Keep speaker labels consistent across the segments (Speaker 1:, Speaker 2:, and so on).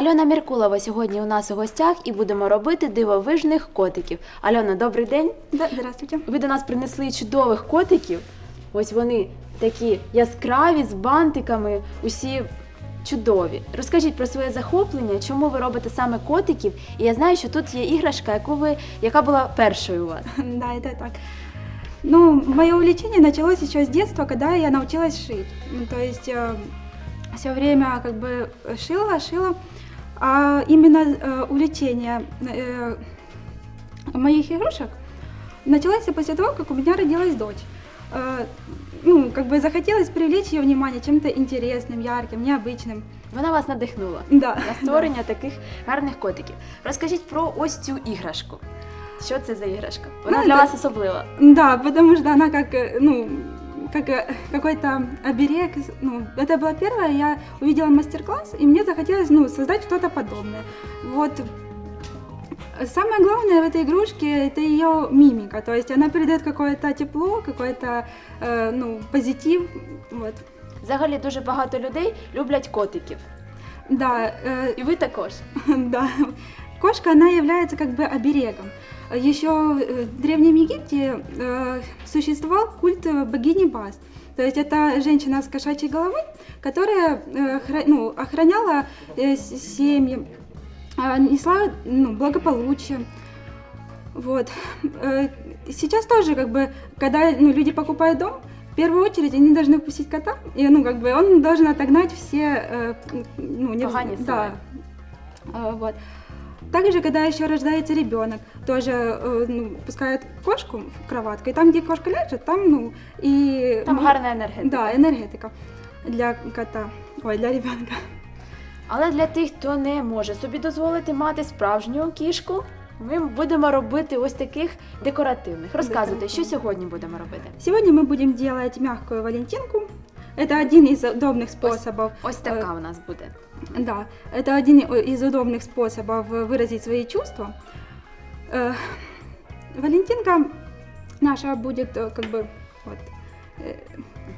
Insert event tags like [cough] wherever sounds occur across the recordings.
Speaker 1: Альона Міркулова сьогодні у нас у гостях і будемо робити дивовижних котиків. Альона, добрий день.
Speaker 2: Да, здравствуйте.
Speaker 1: Ви до нас принесли чудових котиків. Ось вони такі яскраві з бантиками, усі чудові. Розкажіть про своє захоплення, чому ви робите саме котиків. І я знаю, що тут є іграшка, яку ви, яка була першою у вас. [laughs]
Speaker 2: Да, это так. Ну, мое увлечение началось еще с детства, когда я научилась шить. Ну, То есть все время как бы шила, шила А именно э, увлечение э, моих игрушек началось после того, как у меня родилась дочь. Э, ну, как бы захотелось привлечь ее внимание чем-то интересным, ярким, необычным.
Speaker 1: Вона вас надихнула
Speaker 2: Да.
Speaker 1: на створення таких гарних котиків. Розкажіть про ось цю іграшку. Що це за іграшка? Вона
Speaker 2: Ну,
Speaker 1: для
Speaker 2: це-
Speaker 1: вас особлива.
Speaker 2: Да, потому что она как, э, ну, как э, какой-то оберег. Ну, это была первая, я увидела мастер-класс, и мне захотелось, ну, создать что-то подобное. Вот. Самое главное в этой игрушке это ее мимика, то есть она передает какое-то тепло, какой-то, э, ну, позитив, вот.
Speaker 1: Взагалі дуже багато людей люблять котиків.
Speaker 2: Да, э,
Speaker 1: І ви також. [laughs]
Speaker 2: Да. Кошка, она является как бы оберегом. Еще в Древнем Египте э, существовал культ богини Баст. То есть это женщина с кошачьей головой, которая э, ну, охраняла э, семьи, а, несла ну, благополучие. Вот. Сейчас тоже, как бы, когда ну, люди покупают дом, в первую очередь они должны впустить кота, и ну, как бы, он должен отогнать все ну, не- да, Вот. Также, когда еще рождается ребенок, тоже э, ну, пускают кошку в кроватку, и там, где кошка ляжет, там, ну, и...
Speaker 1: Там
Speaker 2: ну,
Speaker 1: гарна енергетика.
Speaker 2: Да, энергетика для кота, ой, для ребенка.
Speaker 1: Але для тих, хто не може собі дозволити мати справжню кішку, ми будемо робити ось таких декоративних. Розказуйте, що
Speaker 2: Декоративних.
Speaker 1: сьогодні будемо робити.
Speaker 2: Сегодня мы будем делать мягкую валентинку. Это один из удобных способов.
Speaker 1: Ось така у нас буде.
Speaker 2: Да, это один из удобных способов выразить свои чувства. Э, Валентинка наша будет э, как бы вот. э,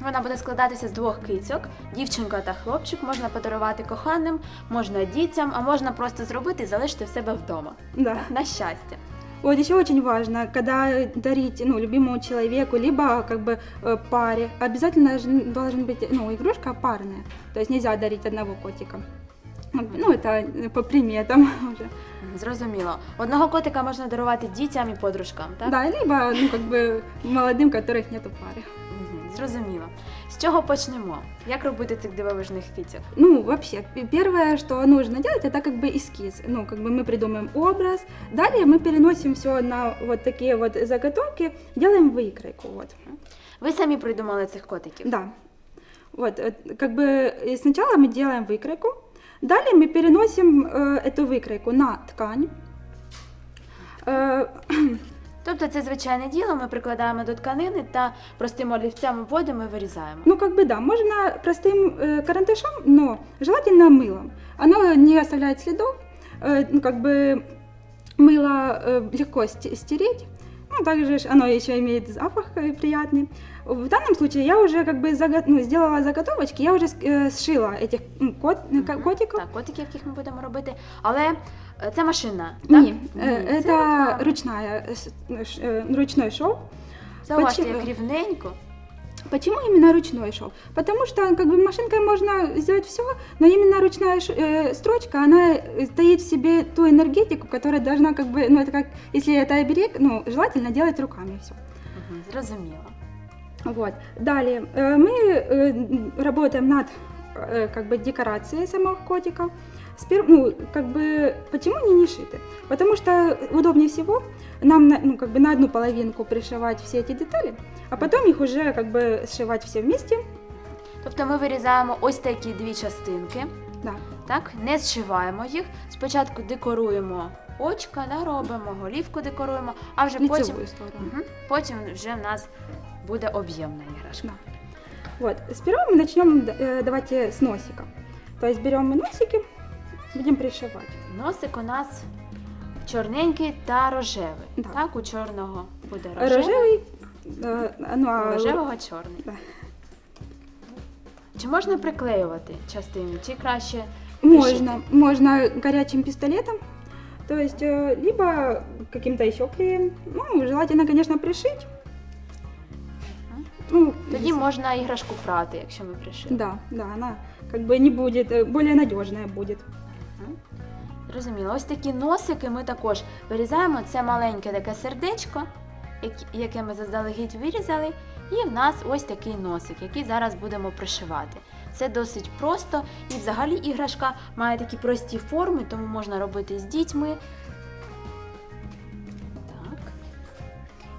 Speaker 1: Вона буде складатися з двох кицьок. Дівчинка та хлопчик можна подарувати коханим, можна дітям, а можна просто зробити і залишити в себе вдома.
Speaker 2: Да.
Speaker 1: На щастя.
Speaker 2: Вот еще очень важно, когда дарить ну, любимому человеку, либо как бы э, паре, обязательно ж- должен быть ну, игрушка парная. То есть нельзя дарить одного котика. Ну, это э, по приметам [laughs] уже.
Speaker 1: Мгм, Зрозуміло. Одного котика можна дарувати дітям і подружкам, так?
Speaker 2: Да, либо, ну, как бы молодым, у которых нету пары.
Speaker 1: Мгм, Зрозуміло. З чого почнемо? Як робити цих дивовижних кицьок?
Speaker 2: Ну, вообще, п- первое, что нужно делать, это как бы эскиз. Ну, как бы мы придумаем образ. Далее мы переносим все на вот такие вот заготовки, делаем выкройку. Вот.
Speaker 1: Ви самі придумали цих котиків.
Speaker 2: Да. Вот, э, как бы э, сначала мы делаем выкройку, далее мы переносим э, эту выкройку на ткань. Э, [clears throat]
Speaker 1: Тобто це звичайне діло, ми прикладаємо до тканини та простим олівцем обводимо і вирізаємо.
Speaker 2: ну, как бы да, можно простым э, карандашом, но желательно мылом. Оно не оставляет следов, э, ну, как бы мыло э, легко сте- стереть. Ну, также ж оно еще имеет запах э, приятный. В данном случае я уже как бы заго- ну, сделала заготовочки, я уже с- э, сшила этих м, кот, э, ко- котиков.
Speaker 1: Так, котиків, яких ми будемо робити. Але е, це машина, так?
Speaker 2: Не, э,
Speaker 1: це
Speaker 2: это
Speaker 1: рука.
Speaker 2: ручная, э, с- э, ш- э, ручной шов.
Speaker 1: Зауважте,
Speaker 2: Почему?
Speaker 1: як рівненько.
Speaker 2: Почему именно ручной шов? Потому что как бы машинкой можно сделать все, но именно ручная ш- э, строчка, она э, таит в себе ту энергетику, которая должна как бы, ну это как, если это оберег, ну желательно делать руками все.
Speaker 1: Мгм, Зрозуміло.
Speaker 2: Вот. Далее э, мы э, м, работаем над э, как бы декорацией самого котика. Спер- ну, как бы, почему они не шиты? Потому что удобнее всего нам на, ну, как бы на одну половинку пришивать все эти детали, а потом их уже как бы сшивать все вместе.
Speaker 1: Тобто ми вирізаємо ось такі дві частинки,
Speaker 2: Да.
Speaker 1: так? Не зшиваємо їх. Спочатку декоруємо очка, да, робимо, голівку декоруємо, а вже потім,
Speaker 2: Лицевую сторону.
Speaker 1: Мгм. потім вже в нас буде об'ємна іграшка.
Speaker 2: Да. Вот. Сперва мы начнем, э, давайте с носика. То есть берем мы носики, будем пришивать.
Speaker 1: Носик у нас чорненький та рожевий.
Speaker 2: Да.
Speaker 1: Так, у чорного буде рожевий,
Speaker 2: Рожевый, э, ну,
Speaker 1: у
Speaker 2: а
Speaker 1: рожевого чорний.
Speaker 2: Да.
Speaker 1: Чи можна приклеювати частини, чи краще
Speaker 2: Можно, можно горячим пистолетом, то есть э, либо каким-то еще клеем. Ну, желательно, конечно, пришить. Ну,
Speaker 1: Тоді
Speaker 2: если-
Speaker 1: можна іграшку прати, якщо ми пришили.
Speaker 2: Да, да, она как бы не будет, э, более надежная будет.
Speaker 1: Зрозуміло. Ось такі носики ми також вирізаємо. Це маленьке таке сердечко, яке- ми заздалегідь вирізали. І в нас ось такий носик, який зараз будемо пришивати. Це досить просто, і взагалі іграшка має такі прості форми, тому можна робити з дітьми.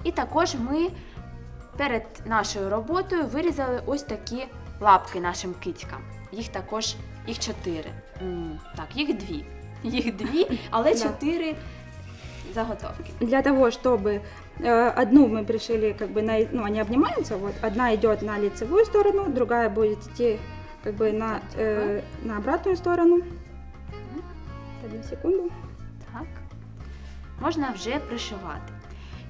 Speaker 1: І також ми перед нашою роботою вирізали ось такі лапки нашим кицькам. Їх також їх чотири. М, Так, їх дві. Їх дві, але
Speaker 2: Да.
Speaker 1: чотири заготовки.
Speaker 2: Для того, чтобы э, одну мы пришили, как бы на, ну, они обнимаются, вот одна идет на лицевую сторону, другая будет идти как бы на, э, на обратную сторону. Одну секунду.
Speaker 1: Так. Можна вже пришивати.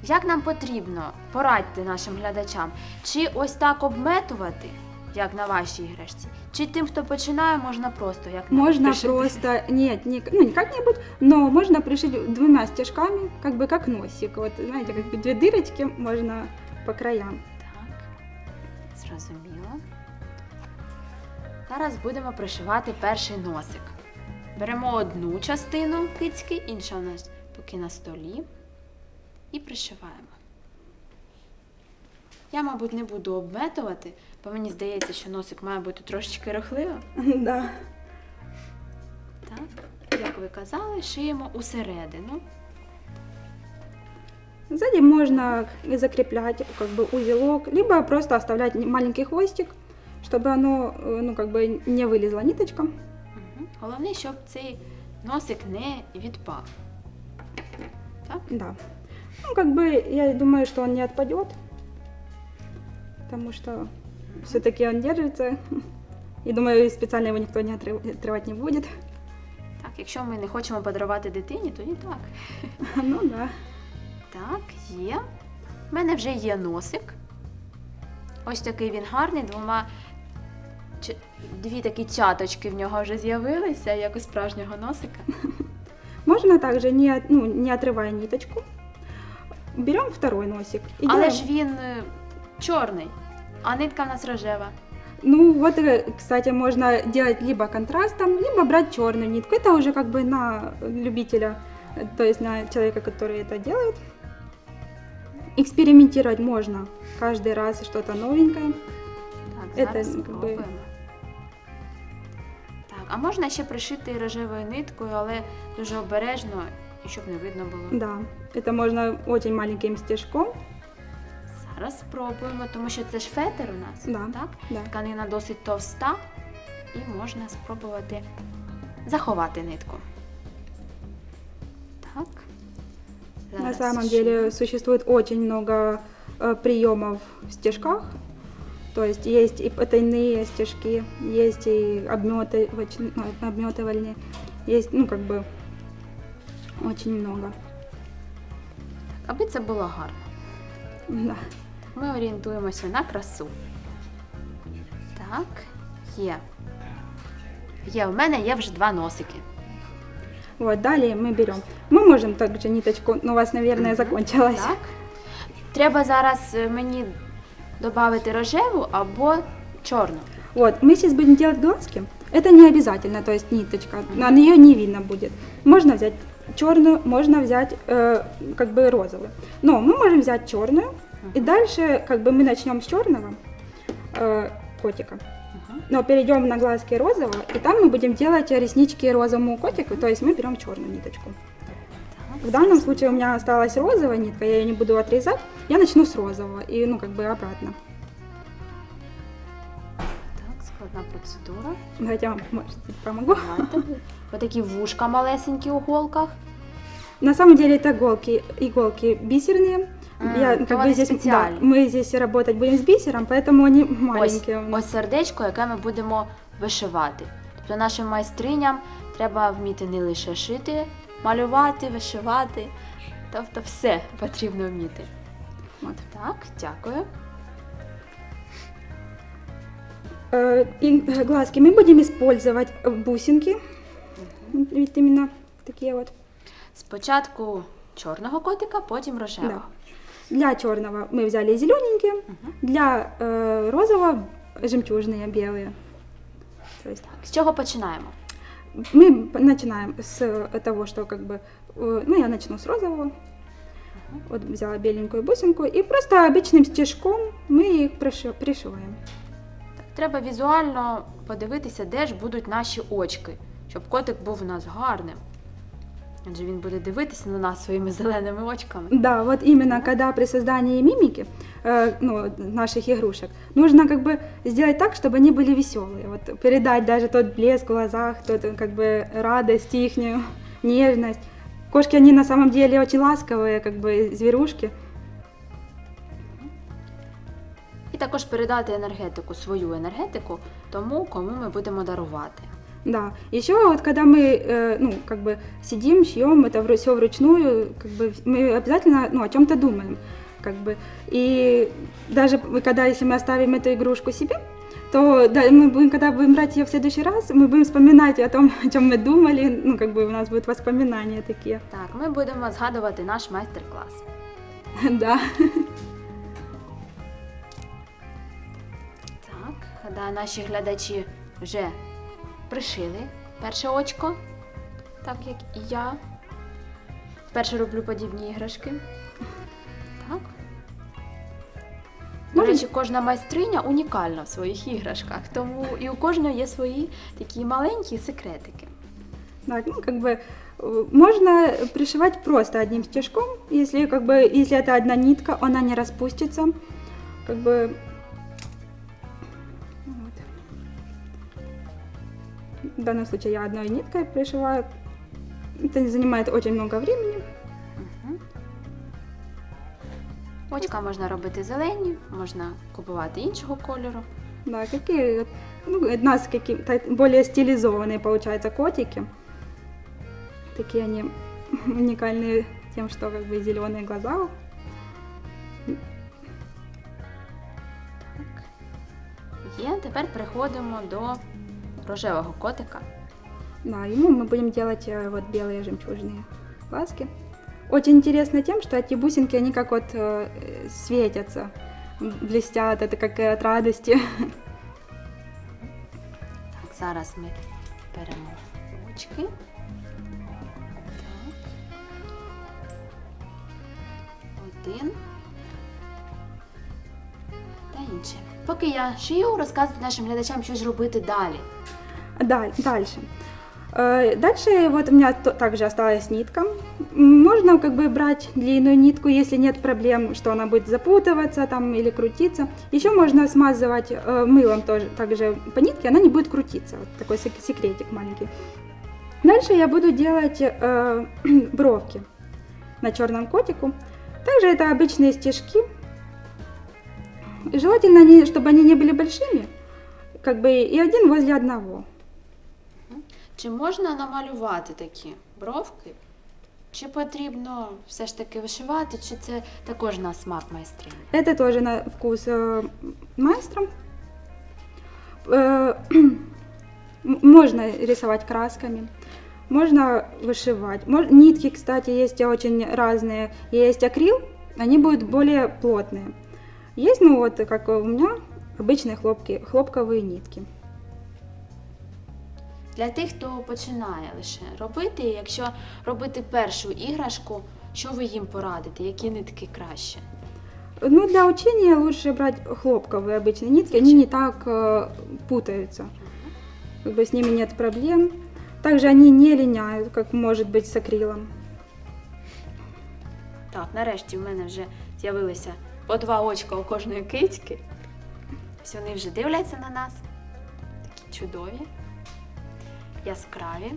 Speaker 1: Як нам потрібно порадьте нашим глядачам, чи ось так обметувати, як на вашій іграшці, чи тим, хто починає, можна просто як нам
Speaker 2: Можно
Speaker 1: пришити?
Speaker 2: просто, нет, не, ну не как-нибудь, но можно пришить двумя стежками, как бы как носик. Вот, знаете, как бы две дырочки можно по краям.
Speaker 1: Так, зрозуміло. Зараз будемо пришивати перший носик. Беремо одну частину кицьки, інша у нас поки на столі. І пришиваємо. Я, мабуть, не буду обметувати, бо мені здається, що носик має бути трошечки рухливим. [laughs]
Speaker 2: Да.
Speaker 1: Так, як ви казали, шиємо усередину.
Speaker 2: Сзади можно закреплять как бы узелок, либо просто оставлять не- маленький хвостик, чтобы оно, э, ну как бы не вылезла ниточка.
Speaker 1: Мгм. Головне, щоб цей носик не відпав. Так?
Speaker 2: Да. Ну как бы я думаю, что он не отпадет, потому что все-таки он держится. И думаю, специально его никто не отрыв- отрывать не будет.
Speaker 1: Так, якщо ми не хочемо подарувати дитині, то і так. [laughs]
Speaker 2: Ну да.
Speaker 1: Так, є. У мене вже є носик. Ось такий він гарний, двома. чи- Дві такі цяточки в нього вже з'явилися, як у справжнього носика. [laughs]
Speaker 2: Можно также, не, от- ну, не отрывая ниточку, берем второй носик. и
Speaker 1: Але
Speaker 2: делаем-
Speaker 1: ж він е, чорний, а нитка в нас рожева.
Speaker 2: Ну вот, э, кстати, можно делать либо контрастом, либо брать черную нитку. Это уже как бы на любителя, то есть на человека, который это делает. Экспериментировать можно каждый раз что-то новенькое.
Speaker 1: Так, зараз
Speaker 2: якби-
Speaker 1: спробуємо. Так, а можна ще пришити рожевою ниткою, але дуже обережно, і щоб не видно було.
Speaker 2: Да, это можно очень маленьким стежком.
Speaker 1: Зараз спробуємо, тому що це ж фетер у нас,
Speaker 2: Да.
Speaker 1: так?
Speaker 2: Да.
Speaker 1: Тканина досить товста, і можна спробувати заховати нитку. Так.
Speaker 2: На
Speaker 1: Зараз
Speaker 2: самом
Speaker 1: шию.
Speaker 2: деле существует очень много э, приемов в стежках. То есть есть и потайные стежки, есть и обметывач- ну, обметывальные, есть, ну, как бы, очень много.
Speaker 1: Аби це було гарно.
Speaker 2: Да.
Speaker 1: Ми орієнтуємося на красу. Так, є. Є, у мене є вже два носики.
Speaker 2: Вот, далее мы берем. Мы можем также ниточку, но у вас, наверное,
Speaker 1: Мгм.
Speaker 2: закончилась.
Speaker 1: Так. Треба зараз е, мені додати рожеву або чорну.
Speaker 2: Вот, мы сейчас будем делать глазки. Это не обязательно, то есть ниточка, на нее не видно будет. Можно взять черную, можно взять э, как бы розовую. Но мы можем взять черную, и дальше как бы мы начнем с черного э, котика. Но перейдем на глазки розового, и там мы будем делать реснички розовому котику, то есть мы берем черную ниточку. В данном случае у меня осталась розовая нитка, я ее не буду отрезать. Я начну с розового и, ну, как бы обратно.
Speaker 1: Так, складна процедура.
Speaker 2: Давайте я вам, может, помогу.
Speaker 1: Давайте. Отакі вушка малесенькі у голках.
Speaker 2: На самом деле это иголки, иголки бисерные.
Speaker 1: М,
Speaker 2: Я
Speaker 1: то
Speaker 2: как
Speaker 1: вони
Speaker 2: бы здесь, да,
Speaker 1: спеціальні.
Speaker 2: мы здесь работать будем с бисером, поэтому они
Speaker 1: Ось,
Speaker 2: маленькие. у нас.
Speaker 1: ось сердечко, яке ми будемо вишивати. Тобто нашим майстриням треба вміти не лише шити, малювати, вишивати. Тобто все потрібно вміти.
Speaker 2: Вот.
Speaker 1: Так, дякую.
Speaker 2: Э, И э, глазки мы будем использовать э, бусинки. ведь именно такие вот.
Speaker 1: Спочатку чорного котика, потім рожевого.
Speaker 2: Да. Для черного мы взяли зелененькие, для э, розового жемчужные белые. То есть
Speaker 1: Так, з чого починаємо?
Speaker 2: мы п- начинаем с э, того, что как бы, э, ну я начну с розового. Вот взяла беленькую бусинку и просто обычным стежком мы их приши- пришиваем.
Speaker 1: Так, треба візуально подивитися, де ж будуть наші очки, щоб котик був у нас гарним. Адже він буде дивитися на нас своїми зеленими очками.
Speaker 2: Да, вот именно когда при создании мимики, э, ну, наших игрушек, нужно как бы сделать так, чтобы они были веселые. Вот передать даже тот блеск в глазах, тот э, как бы радость ихнюю, [laughs] нежность. Кошки, они на самом деле очень ласковые, как бы зверушки.
Speaker 1: І також передати енергетику, свою енергетику тому, кому ми будемо дарувати.
Speaker 2: Да. Еще вот когда мы, э, ну, как бы сидим, шьем, это все вручную, как бы мы обязательно, ну, о чем-то думаем, как бы. И даже мы, когда, если мы оставим эту игрушку себе, то да, мы будем, когда будем брать ее в следующий раз, мы будем вспоминать о том, [laughs] о чем мы думали, ну, как бы у нас будут воспоминания такие.
Speaker 1: Так, ми будемо згадувати наш майстер-клас. [laughs]
Speaker 2: Да.
Speaker 1: Так, гадаю, наші глядачі вже пришили перше очко, так як і я. Вперше роблю подібні іграшки. Так. До
Speaker 2: Може-
Speaker 1: речі, кожна майстриня унікальна в своїх іграшках, тому і у кожної є свої такі маленькі секретики.
Speaker 2: Так, ну, как бы э, можно пришивать просто одним стежком, если как бы, если это одна нитка, она не распустится, как бы. В данном случае я одной ниткой пришиваю. Это занимает очень много времени.
Speaker 1: Мгм. Очка можна робити зелені, можна купувати іншого кольору.
Speaker 2: Да, какие, ну, у нас какие-то более стилизованные получаются котики. Такие они [laughs] уникальные тем, что как бы зеленые глаза
Speaker 1: Так. Є. Тепер переходимо до рожевого котика.
Speaker 2: Да, ему мы будем делать э, вот белые жемчужные глазки. Очень интересно тем, что эти бусинки, они как вот э, светятся, блестят, это как э, от радости.
Speaker 1: Так, зараз ми беремо очки. Так. Один. Інший. Поки я шию, розказую нашим глядачам, що ж робити далі.
Speaker 2: Даль- Дальше. Э, Дальше вот у меня также осталась нитка. Можно как бы брать длинную нитку, если нет проблем, что она будет запутываться там или крутиться. Еще можно смазывать э, мылом тоже, также по нитке, она не будет крутиться. Вот такой сек- секретик маленький. Дальше я буду делать э, [clears throat] бровки на черном котику. Также это обычные стежки. И Желательно, они, чтобы они не были большими, как бы и один возле одного.
Speaker 1: Чи можна намалювати такі бровки? Чи потрібно все ж таки вишивати, чи це також на смак майстрині?
Speaker 2: Это тоже на вкус э, майстра. Э, м- можно рисовать красками, можно вышивать. Мож- нитки, кстати, есть очень разные. Есть акрил, они будут более плотные. Есть, ну вот, как у меня, обычные хлопки, хлопковые нитки.
Speaker 1: Для тих, хто починає лише робити, якщо робити першу іграшку, що ви їм порадите? Які нитки краще?
Speaker 2: Ну, для учения лучше брать хлопковые обычные нитки, они не так э, путаются. Как бы с ними нет проблем. Также они не линяют, как может быть с акрилом.
Speaker 1: Так, нарешті в мене вже з'явилися по два очка у кожної кицьки. Ось вони вже дивляться на нас. Такі чудові, яскраві.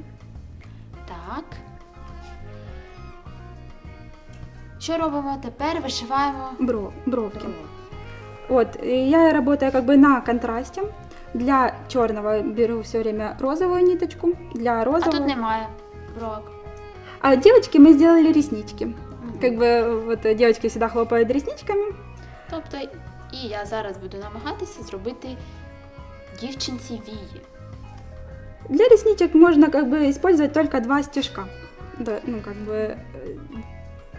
Speaker 1: Так. Що робимо тепер? Вишиваємо
Speaker 2: Бро, бровки. Вот, я работаю как бы на контрасте. Для черного беру все время розовую ниточку, для
Speaker 1: А
Speaker 2: розового.
Speaker 1: тут немає бровок.
Speaker 2: А девочки мы сделали реснички.
Speaker 1: Мгм.
Speaker 2: Как бы вот э, девочки всегда хлопают ресничками.
Speaker 1: Тобто, і я зараз буду намагатися зробити дівчинці вії.
Speaker 2: Для ресничек можно как бы использовать только два стежка. Да, ну как бы э,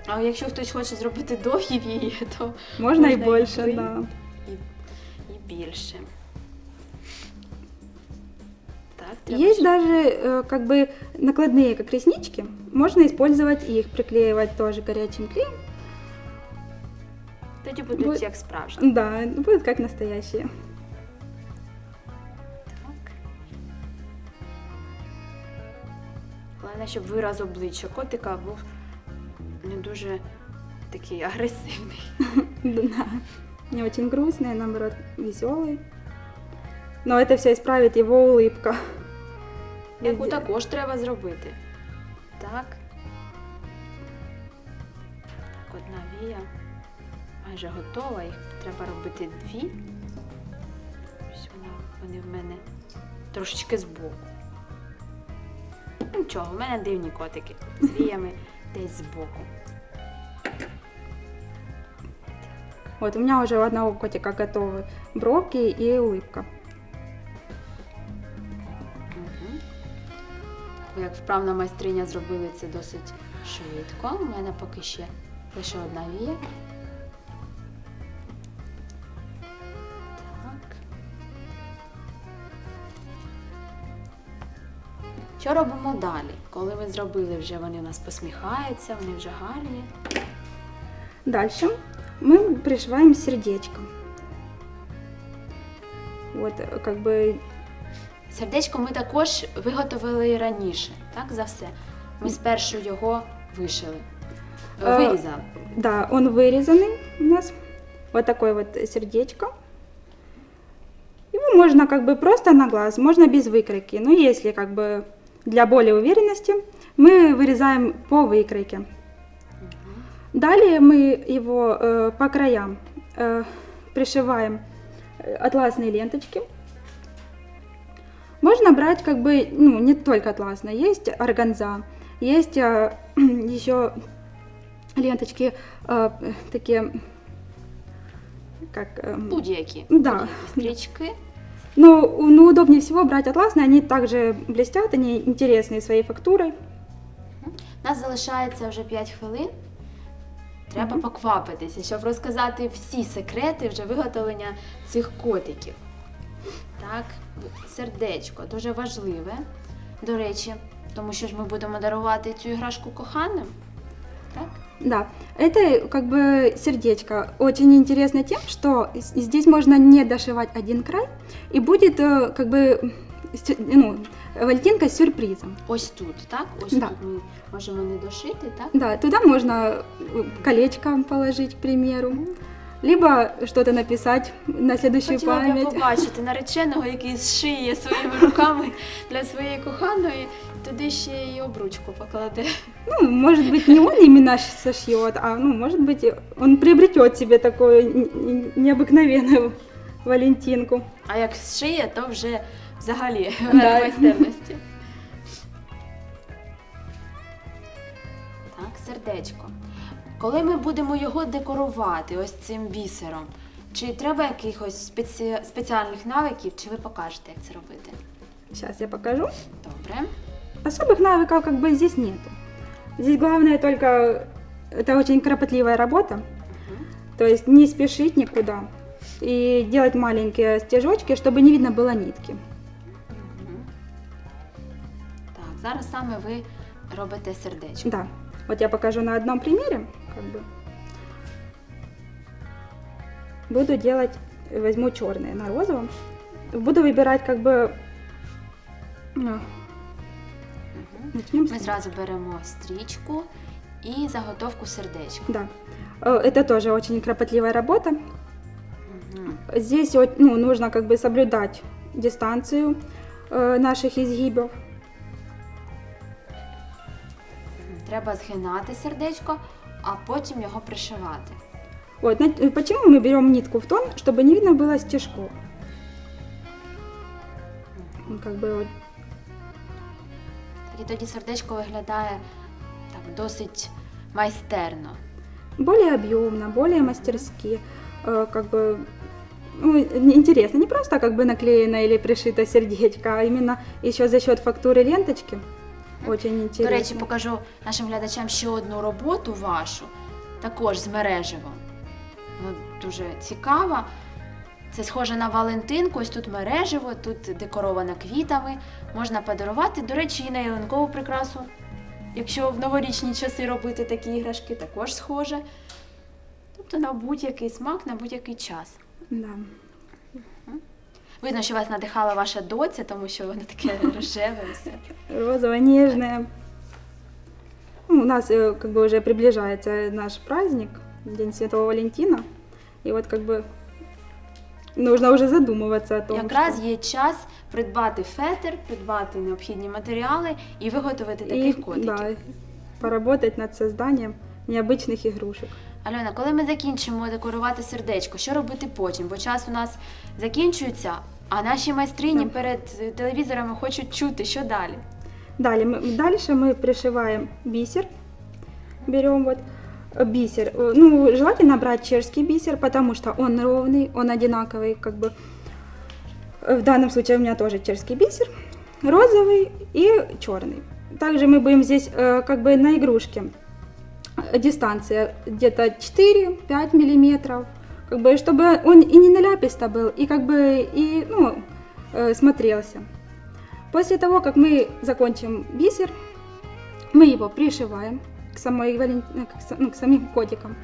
Speaker 1: А якщо хтось хоче зробити довгі вії, то
Speaker 2: можно,
Speaker 1: Можно
Speaker 2: и
Speaker 1: и
Speaker 2: больше,
Speaker 1: три.
Speaker 2: да.
Speaker 1: і більше.
Speaker 2: Есть даже э, как бы накладные, как реснички. Можно использовать их, приклеивать тоже горячим клеем.
Speaker 1: Тоді будуть
Speaker 2: Бу-
Speaker 1: як справжні.
Speaker 2: Да, будет как настоящие.
Speaker 1: Так. Головне, щоб вираз обличчя котика був не дуже такий агресивний. [laughs]
Speaker 2: Да. Не очень грустный, наоборот, веселый. Но это все исправит его улыбка.
Speaker 1: Яку також треба зробити. Так. Одна вія майже готова, їх треба робити дві. Ось вони в мене трошечки збоку. Нічого, в мене дивні котики. З віями десь збоку.
Speaker 2: Вот у меня уже у одного котика готовы бровки и улыбка.
Speaker 1: як вправна майстриня зробили це досить швидко. У мене поки ще лише одна вія. Так. Що робимо далі? Коли ми зробили вже, вони у нас посміхаються, вони вже гарні.
Speaker 2: Дальше мы пришиваем сердечко. Вот э, как бы
Speaker 1: Сердечко ми також виготовили і раніше, так за все. Ми спершу його вишили,
Speaker 2: Е,
Speaker 1: вирізали.
Speaker 2: Да, он вырезанный у нас. Вот такое вот сердечко. Его можно как бы просто на глаз, можно без выкройки. Но если как бы для более уверенности, мы вырезаем по выкройке. Далее мы его э, по краям э, пришиваем э, атласные ленточки. Можно брать как бы, ну, не только атласные, есть органза, есть э, [clears throat] еще ленточки э, такие, как... эм,
Speaker 1: Будь-які.
Speaker 2: Да.
Speaker 1: Будь-які стрічки.
Speaker 2: но, ну, удобнее всего брать атласные, они также блестят, они интересные своей фактурой.
Speaker 1: У нас залишається вже 5 хвилин. Треба
Speaker 2: Мгм.
Speaker 1: поквапитися, щоб розказати всі секрети вже виготовлення цих котиків. Так, сердечко дуже важливе. До речі, тому що ж ми будемо дарувати цю іграшку коханим. Так?
Speaker 2: Да, это как бы сердечко очень интересно тем, что с- здесь можно не дошивать один край, и будет э, как бы сю- ну, валентинка с сюрпризом.
Speaker 1: Ось тут, так? Ось
Speaker 2: Да.
Speaker 1: тут ми можемо не дошити, так?
Speaker 2: Да, туда можно э, колечко положить, к примеру, либо что-то написать на следующую
Speaker 1: Хотіла б я
Speaker 2: память.
Speaker 1: побачити нареченого, який зшиє своїми руками для своєї коханої, туди ще й обручку покладе.
Speaker 2: Ну, может быть, не он именно сошьет, а ну, может быть, он приобретет себе такую н- н- необыкновенную Валентинку.
Speaker 1: А як зшиє, то вже взагалі
Speaker 2: Да.
Speaker 1: верх майстерності. Так, сердечко. Коли ми будемо його декорувати ось цим бісером, чи треба якихось спеці... спеціальних навиків, чи ви покажете, як це робити?
Speaker 2: Сейчас я покажу.
Speaker 1: Добре.
Speaker 2: Особых навыков как бы здесь нету. Здесь главное только это очень кропотливая работа,
Speaker 1: Мгм.
Speaker 2: то есть не спешить никуда и делать маленькие стежочки, чтобы не видно было нитки.
Speaker 1: Мгм. Так, зараз саме ви робите сердечко.
Speaker 2: Да, вот я покажу на одном примере, как бы. Буду делать, возьму черные на розовом, буду выбирать как бы. а,
Speaker 1: Мгм.
Speaker 2: Начнем с
Speaker 1: Ми зразу беремо стрічку і заготовку сердечка.
Speaker 2: Да, Э, это тоже очень кропотливая работа.
Speaker 1: Мгм.
Speaker 2: Здесь вот, ну, нужно как бы соблюдать дистанцию э, наших изгибов.
Speaker 1: Мгм. Треба згинати сердечко, а потім його пришивати.
Speaker 2: Вот, на- э, почему мы берем нитку в тон, чтобы не видно было стежков.
Speaker 1: Мгм.
Speaker 2: Ну, Как бы вот,
Speaker 1: І тоді сердечко виглядає так досить майстерно.
Speaker 2: более объемно, более мастерски, э, как бы ну, не- интересно. Не просто как бы наклеено или пришито сердечко, а именно еще за счет фактуры ленточки. Очень.
Speaker 1: До речі, покажу нашим глядачам ще одну роботу вашу, також з мереживом. Ну, дуже цікава. Це схоже на Валентинку, ось тут мереживо, тут декоровано квітами. Можна подарувати. До речі, і на ялинкову прикрасу. Якщо в новорічні часи робити такі іграшки, також схоже. Тобто на будь-який смак, на будь-який час.
Speaker 2: Да.
Speaker 1: Видно, що вас надихала ваша доця, тому що воно таке [laughs] рожеве все.
Speaker 2: Розово-нежная. Ну, у нас э, как бы уже приближается наш праздник, День Святого Валентина. И вот как бы нужно уже задумываться о том,
Speaker 1: Якраз
Speaker 2: что-
Speaker 1: є час придбати фетр, придбати необхідні матеріали і виготовити
Speaker 2: и,
Speaker 1: таких котиків.
Speaker 2: да, поработать над созданием необычных игрушек.
Speaker 1: Альона, коли ми закінчимо декорувати сердечко, що робити потім? Бо час у нас закінчується, а наші майстрині
Speaker 2: Ну.
Speaker 1: перед е, телевізорами хочуть чути, що далі.
Speaker 2: Далее мы, дальше мы пришиваем бисер. Берем вот э, бисер. Э, Ну, желательно брать чешский бисер, потому что он ровный, он одинаковый, как бы. Э, В данном случае у меня тоже чешский бисер, розовый и черный. Также мы будем здесь э, как бы на игрушке. Э, Дистанция где-то 4-5 миллиметров. Как бы, чтобы он и не наляписто был, и как бы и ну, э, смотрелся. После того, как мы закончим бисер, мы его пришиваем к, самой, вален- э, к, са- ну, к самим котикам.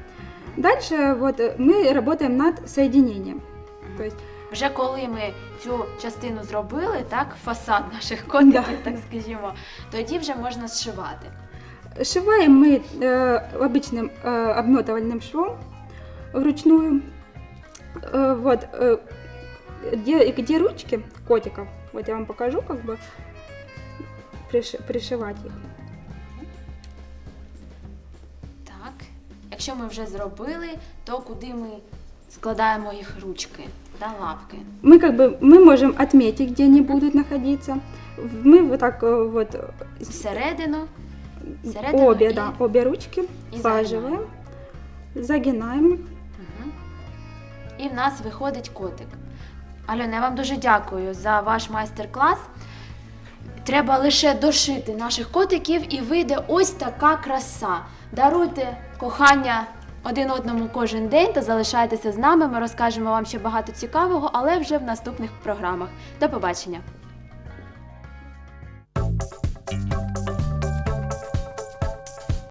Speaker 2: Дальше вот э, мы работаем над соединением. То есть
Speaker 1: Вже коли ми цю частину зробили, так, фасад наших котиків,
Speaker 2: Да.
Speaker 1: так скажімо, тоді вже можна зшивати.
Speaker 2: Шиваем мы э, обычным э, обметывальным швом вручную. Э, вот, э, где, где ручки котиков, вот я вам покажу, как бы приши- пришивать их.
Speaker 1: Так. Якщо ми вже зробили, то куди ми складаємо їх ручки, да, лапки?
Speaker 2: Мы как бы мы можем отметить, где они будут находиться. Мы вот так э, вот э,
Speaker 1: Всередину, всередину
Speaker 2: обе,
Speaker 1: і-
Speaker 2: да, обе ручки
Speaker 1: і
Speaker 2: загинаем их.
Speaker 1: І в нас виходить котик. Альона, я вам дуже дякую за ваш майстер-клас. Треба лише дошити наших котиків і вийде ось така краса. Даруйте кохання один одному кожен день та залишайтеся з нами. Ми розкажемо вам ще багато цікавого, але вже в наступних програмах. До побачення!